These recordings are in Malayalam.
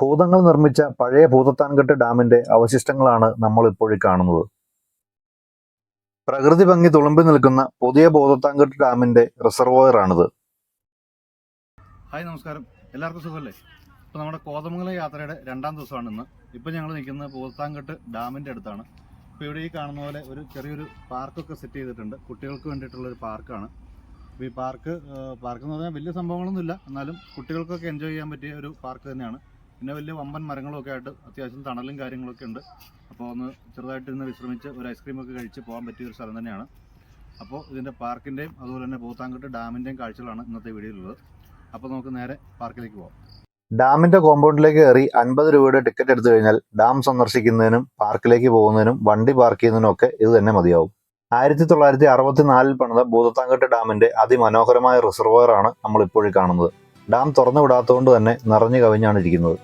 ഭൂതങ്ങൾ നിർമ്മിച്ച പഴയ ഭൂതത്താൻകെട്ട് ഡാമിന്റെ അവശിഷ്ടങ്ങളാണ് നമ്മൾ ഇപ്പോഴും കാണുന്നത്. പ്രകൃതി ഭംഗി തുളുമ്പി നിൽക്കുന്ന പുതിയ ഭൂതത്താൻകെട്ട് ഡാമിന്റെ റിസർവോയറാണിത്. ഹായ് നമസ്കാരം. എല്ലാവർക്കും സുഖമല്ലേ? ഇപ്പോൾ നമ്മുടെ കോതമംഗലം യാത്രയുടെ രണ്ടാം ദിവസമാണ് ഇന്ന്. ഇപ്പോൾ ഞങ്ങൾ നിൽക്കുന്നത് പൂത്താങ്കെട്ട് ഡാമിന്റെ അടുത്താണ്. ഇപ്പോൾ ഇവിടെ ഈ കാണുന്ന പോലെ ഒരു ചെറിയൊരു പാർക്കൊക്കെ സെറ്റ് ചെയ്തിട്ടുണ്ട്. കുട്ടികൾക്ക് വേണ്ടിയിട്ടുള്ള ഒരു പാർക്കാണ്. ഈ പാർക്ക് പാർക്ക് എന്ന് പറഞ്ഞാൽ വലിയ സംഭവങ്ങളൊന്നുമില്ല. എന്നാലും കുട്ടികൾക്കൊക്കെ എൻജോയ് ചെയ്യാൻ പറ്റിയ ഒരു പാർക്ക് തന്നെയാണ്. പിന്നെ വലിയ വമ്പൻ മരങ്ങളൊക്കെ ആയിട്ട് അത്യാവശ്യം തണലും കാര്യങ്ങളൊക്കെ ഉണ്ട്. അപ്പോൾ ഒന്ന് ചെറുതായിട്ട് ഇന്ന് വിശ്രമിച്ച് ഒരു ഐസ്ക്രീമൊക്കെ കഴിച്ച് പോകാൻ പറ്റിയ ഒരു സ്ഥലം തന്നെയാണ്. അപ്പോൾ ഇതിന്റെ പാർക്കിന്റെയും അതുപോലെ തന്നെ പോത്താങ്കട്ട് ഡാമിന്റെയും കാഴ്ചകളാണ് ഇന്നത്തെ വീഡിയോയിലുള്ളത്. അപ്പോൾ നമുക്ക് നേരെ പാർക്കിലേക്ക് പോകാം ഡാമിന്റെ കോമ്പൗണ്ടിലേക്ക് കയറി അൻപത് രൂപയുടെ ടിക്കറ്റ് എടുത്തു കഴിഞ്ഞാൽ ഡാം സന്ദർശിക്കുന്നതിനും പാർക്കിലേക്ക് പോകുന്നതിനും വണ്ടി പാർക്ക് ചെയ്യുന്നതിനും ഒക്കെ ഇത് തന്നെ മതിയാവും. ആയിരത്തി തൊള്ളായിരത്തി അറുപത്തിനാലിൽ പണിത ഭൂതത്താങ്കട്ട് ഡാമിന്റെ അതിമനോഹരമായ റിസർവോയറാണ് നമ്മൾ ഇപ്പോഴും കാണുന്നത്. ഡാം തുറന്നു വിടാത്തതുകൊണ്ട് തന്നെ നിറഞ്ഞു കവിഞ്ഞാണ് ഇരിക്കുന്നത്.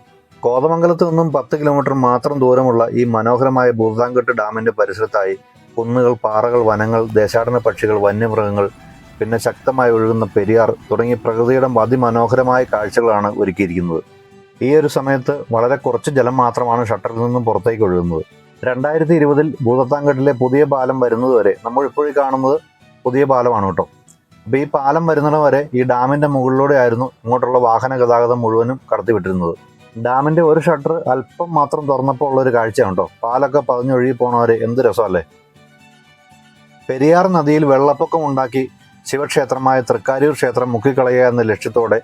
കോതമംഗലത്ത് നിന്നും പത്ത് കിലോമീറ്റർ മാത്രം ദൂരമുള്ള ഈ മനോഹരമായ ഭൂതാങ്കെട്ട് ഡാമിന്റെ പരിസരത്തായി കുന്നുകൾ പാറകൾ വനങ്ങൾ ദേശാടന പക്ഷികൾ വന്യമൃഗങ്ങൾ പിന്നെ ശക്തമായി ഒഴുകുന്ന പെരിയാർ തുടങ്ങി പ്രകൃതിയുടെ അതിമനോഹരമായ കാഴ്ചകളാണ് ഒരുക്കിയിരിക്കുന്നത്. ഈ ഒരു സമയത്ത് വളരെ കുറച്ച് ജലം മാത്രമാണ് ഷട്ടറിൽ നിന്നും പുറത്തേക്ക് ഒഴുകുന്നത്. രണ്ടായിരത്തി ഇരുപതിൽ ഭൂതത്താങ്കെട്ടിലെ പുതിയ പാലം വരുന്നതുവരെ നമ്മൾ ഇപ്പോഴും കാണുന്നത് പുതിയ പാലമാണ് കേട്ടോ. അപ്പോൾ ഈ പാലം വരുന്നിടം വരെ ഈ ഡാമിന്റെ മുകളിലൂടെ ആയിരുന്നു ഇങ്ങോട്ടുള്ള വാഹന ഗതാഗതം മുഴുവനും കടത്തിവിട്ടിരുന്നത്. ഡാമിന്റെ ഒരു ഷട്ടർ അല്പം മാത്രം തുറന്നപ്പോൾ ഉള്ള ഒരു കാഴ്ചയാണ് കേട്ടോ പാലൊക്കെ പതിഞ്ഞൊഴുകി പോണവരെ എന്ത് രസമല്ലേ? പെരിയാർ നദിയിൽ വെള്ളപ്പൊക്കം ഉണ്ടാക്കി ശിവക്ഷേത്രമായ തൃക്കാരൂർ ക്ഷേത്രം മുക്കിക്കളയുക എന്ന ലക്ഷ്യത്തോടെ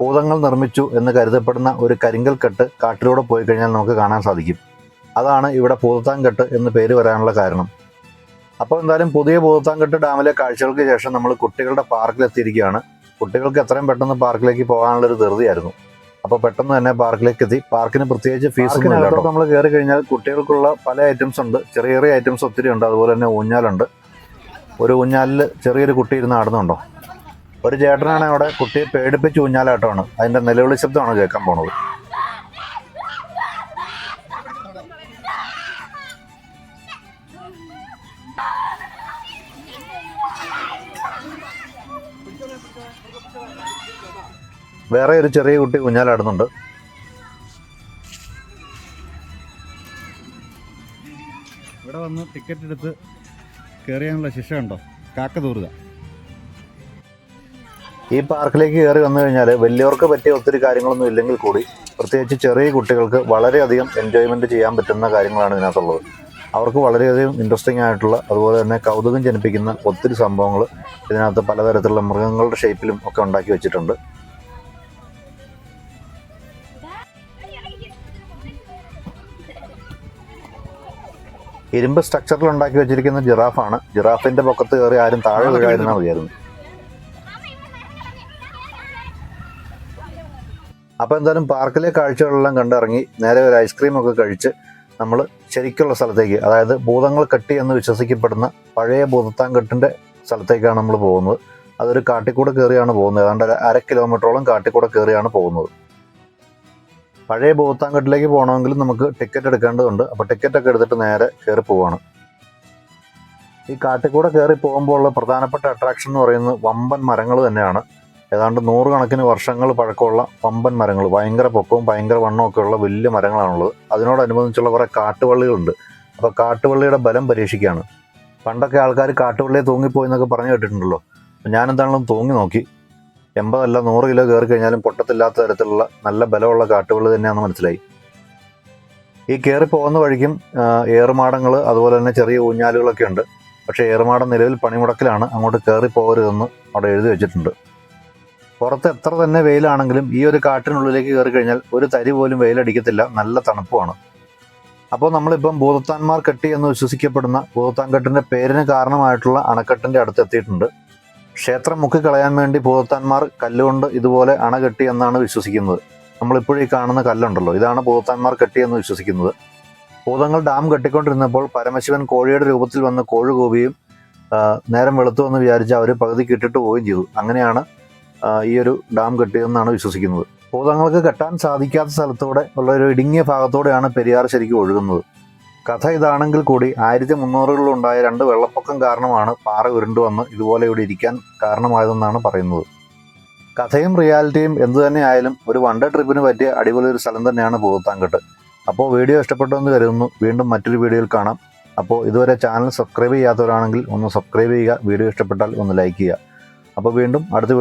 ഭൂതങ്ങൾ നിർമ്മിച്ചു എന്ന് കരുതപ്പെടുന്ന ഒരു കരിങ്കൽ കെട്ട് കാട്ടിലൂടെ പോയി കഴിഞ്ഞാൽ നമുക്ക് കാണാൻ സാധിക്കും. അതാണ് ഇവിടെ പൂതത്താങ്കെട്ട് എന്ന് പേര് വരാനുള്ള കാരണം. അപ്പോൾ എന്തായാലും പുതിയ പൂതത്താങ്കെട്ട് ഡാമിലെ കാഴ്ചകൾക്ക് ശേഷം നമ്മൾ കുട്ടികളുടെ പാർക്കിലെത്തിയിരിക്കുകയാണ്. കുട്ടികൾക്ക് എത്രയും പെട്ടെന്ന് പാർക്കിലേക്ക് പോകാനുള്ളൊരു ധൃതിയായിരുന്നു. അപ്പോൾ പെട്ടെന്ന് തന്നെ പാർക്കിലേക്ക് എത്തി പാർക്കിന് പ്രത്യേകിച്ച് ഫീസ് നമ്മൾ കയറി കഴിഞ്ഞാൽ കുട്ടികൾക്കുള്ള പല ഐറ്റംസ് ഉണ്ട്. ചെറിയ ചെറിയ ഐറ്റംസ് ഒത്തിരി ഉണ്ട്. അതുപോലെ തന്നെ ഊഞ്ഞാലുണ്ട്. ഒരു ഊഞ്ഞാലിൽ ചെറിയൊരു കുട്ടി ഇരുന്ന് ആടുന്നുണ്ടോ? ഒരു ചേട്ടനാണ് അവിടെ കുട്ടിയെ പേടിപ്പിച്ച് ഊഞ്ഞാലാട്ടമാണ്. അതിന്റെ നിലവിളി ശബ്ദമാണ് കേൾക്കാൻ പോണത്. വേറെ ഒരു ചെറിയ കുട്ടി കുഞ്ഞാലാടുന്നുണ്ട്. ഇവിടെ വന്ന് ടിക്കറ്റ് എടുത്ത് കയറിയാനുള്ള ശിക്ഷ ഉണ്ടോ? കാക്ക തൂറുക. ഈ പാർക്കിലേക്ക് കയറി വന്നു കഴിഞ്ഞാൽ വലിയവർക്ക് പറ്റിയ ഒത്തിരി കാര്യങ്ങളൊന്നും ഇല്ലെങ്കിൽ കൂടി പ്രത്യേകിച്ച് ചെറിയ കുട്ടികൾക്ക് വളരെയധികം എൻജോയ്മെന്റ് ചെയ്യാൻ പറ്റുന്ന കാര്യങ്ങളാണ് ഇതിനകത്തുള്ളത്. അവർക്ക് വളരെയധികം ഇൻട്രസ്റ്റിംഗ് ആയിട്ടുള്ള അതുപോലെ തന്നെ കൗതുകം ജനിപ്പിക്കുന്ന ഒത്തിരി സംഭവങ്ങൾ ഇതിനകത്ത് പലതരത്തിലുള്ള മൃഗങ്ങളുടെ ഷേപ്പിലും ഒക്കെ ഉണ്ടാക്കി വെച്ചിട്ടുണ്ട്. ഇരുമ്പ് സ്ട്രക്ചറിൽ ഉണ്ടാക്കി വെച്ചിരിക്കുന്ന ജിറാഫാണ്. ജിറാഫിന്റെ പൊക്കത്ത് കയറി ആരും താഴെ വീഴായിരുന്നാ മതിയായിരുന്നു. അപ്പോൾ എന്തായാലും പാർക്കിലെ കാഴ്ചകളെല്ലാം കണ്ടിറങ്ങി നേരെ ഒരു ഐസ്ക്രീം ഒക്കെ കഴിച്ച് നമ്മൾ ശരിക്കുള്ള സ്ഥലത്തേക്ക് അതായത് ഭൂതങ്ങൾ കെട്ടി എന്ന് വിശ്വസിക്കപ്പെടുന്ന പഴയ ഭൂതത്താൻകെട്ടിന്റെ സ്ഥലത്തേക്കാണ് നമ്മൾ പോകുന്നത്. അതൊരു കാട്ടിക്കൂടെ കയറിയാണ് പോകുന്നത്. ഏതാണ്ട് അര കിലോമീറ്ററോളം കാട്ടിക്കൂടെ കയറിയാണ് പോകുന്നത്. പഴയ ബോത്താങ്കട്ടിലേക്ക് പോകണമെങ്കിൽ നമുക്ക് ടിക്കറ്റ് എടുക്കേണ്ടതുണ്ട്. അപ്പോൾ ടിക്കറ്റൊക്കെ എടുത്തിട്ട് നേരെ കയറി പോവാണ്. ഈ കാട്ടിക്കൂടെ കയറി പോകുമ്പോൾ ഉള്ള പ്രധാനപ്പെട്ട അട്രാക്ഷൻ എന്ന് പറയുന്നത് വമ്പൻ മരങ്ങൾ തന്നെയാണ്. ഏതാണ്ട് നൂറുകണക്കിന് വർഷങ്ങൾ പഴക്കമുള്ള വമ്പൻ മരങ്ങൾ ഭയങ്കര പൊക്കവും ഭയങ്കര വണ്ണവും ഒക്കെ ഉള്ള വലിയ മരങ്ങളാണുള്ളത്. അതിനോടനുബന്ധിച്ചുള്ള കുറേ കാട്ടുവള്ളികളുണ്ട്. അപ്പോൾ കാട്ടുവള്ളിയുടെ ബലം പരീക്ഷിക്കുകയാണ്. പണ്ടൊക്കെ ആൾക്കാർ കാട്ടുവള്ളിയെ തൂങ്ങിപ്പോയി എന്നൊക്കെ പറഞ്ഞു കേട്ടിട്ടുണ്ടല്ലോ. ഞാൻ തൂങ്ങി നോക്കി. എൺപതല്ല നൂറ് കിലോ കയറി കഴിഞ്ഞാലും പൊട്ടത്തില്ലാത്ത തരത്തിലുള്ള നല്ല ബലമുള്ള കാട്ടുകൾ തന്നെയാണെന്ന് മനസ്സിലായി. ഈ കയറി പോകുന്ന വഴിക്കും ഏറുമാടങ്ങൾ അതുപോലെ തന്നെ ചെറിയ ഊഞ്ഞാലുകളൊക്കെ ഉണ്ട്. പക്ഷേ ഏറുമാടം നിലവിൽ പണിമുടക്കിലാണ്. അങ്ങോട്ട് കയറി പോകരുതെന്ന് അവിടെ എഴുതി വെച്ചിട്ടുണ്ട്. പുറത്ത് എത്ര തന്നെ വെയിലാണെങ്കിലും ഈ ഒരു കാട്ടിനുള്ളിലേക്ക് കയറി കഴിഞ്ഞാൽ ഒരു തരി പോലും വെയിലടിക്കത്തില്ല. നല്ല തണുപ്പുമാണ്. അപ്പോൾ നമ്മളിപ്പം ഭൂതത്താന്മാർ കെട്ടി എന്ന് വിശ്വസിക്കപ്പെടുന്ന ഭൂതത്താൻകെട്ടിന്റെ പേരിന് കാരണമായിട്ടുള്ള അണക്കെട്ടിന്റെ അടുത്ത് എത്തിയിട്ടുണ്ട്. ക്ഷേത്രം മുക്കിക്കളയാൻ വേണ്ടി ഭൂതത്താന്മാർ കല്ലുകൊണ്ട് ഇതുപോലെ അണ കെട്ടി എന്നാണ് വിശ്വസിക്കുന്നത്. നമ്മളിപ്പോഴും കാണുന്ന കല്ലുണ്ടല്ലോ ഇതാണ് ഭൂതത്താന്മാർ കെട്ടിയെന്ന് വിശ്വസിക്കുന്നത്. ഭൂതങ്ങൾ ഡാം കെട്ടിക്കൊണ്ടിരുന്നപ്പോൾ പരമശിവൻ കോഴിയുടെ രൂപത്തിൽ വന്ന് കോഴി കൂവുകയും നേരം വെളുത്തു എന്ന് വിചാരിച്ച് അവർ പകുതി കിട്ടിട്ട് പോവുകയും ചെയ്തു. അങ്ങനെയാണ് ഈ ഒരു ഡാം കെട്ടിയതെന്നാണ് വിശ്വസിക്കുന്നത്. ഭൂതങ്ങൾക്ക് കെട്ടാൻ സാധിക്കാത്ത സ്ഥലത്തൂടെ ഉള്ള ഒരു ഇടുങ്ങിയ ഭാഗത്തോടെയാണ് പെരിയാർ ശരിക്കും ഒഴുകുന്നത്. കഥ ഇതാണെങ്കിൽ കൂടി ആയിരത്തി മുന്നൂറുകളിലുണ്ടായ രണ്ട് വെള്ളപ്പൊക്കം കാരണമാണ് പാറ ഉരുണ്ടു വന്ന് ഇതുപോലെ ഇവിടെ ഇരിക്കാൻ കാരണമായതെന്നാണ് പറയുന്നത്. കഥയും റിയാലിറ്റിയും എന്തു തന്നെ ആയാലും ഒരു വൺ ഡേ ട്രിപ്പിന് പറ്റിയ അടിപൊളി ഒരു സ്ഥലം തന്നെയാണ് ഭൂത്താങ്കട്ട് അപ്പോൾ വീഡിയോ ഇഷ്ടപ്പെട്ടു എന്ന് കരുതുന്നു. വീണ്ടും മറ്റൊരു വീഡിയോയിൽ കാണാം. അപ്പോൾ ഇതുവരെ ചാനൽ സബ്സ്ക്രൈബ് ചെയ്യാത്തവരാണെങ്കിൽ ഒന്ന് സബ്സ്ക്രൈബ് ചെയ്യുക. വീഡിയോ ഇഷ്ടപ്പെട്ടാൽ ഒന്ന് ലൈക്ക് ചെയ്യുക. അപ്പോൾ വീണ്ടും അടുത്ത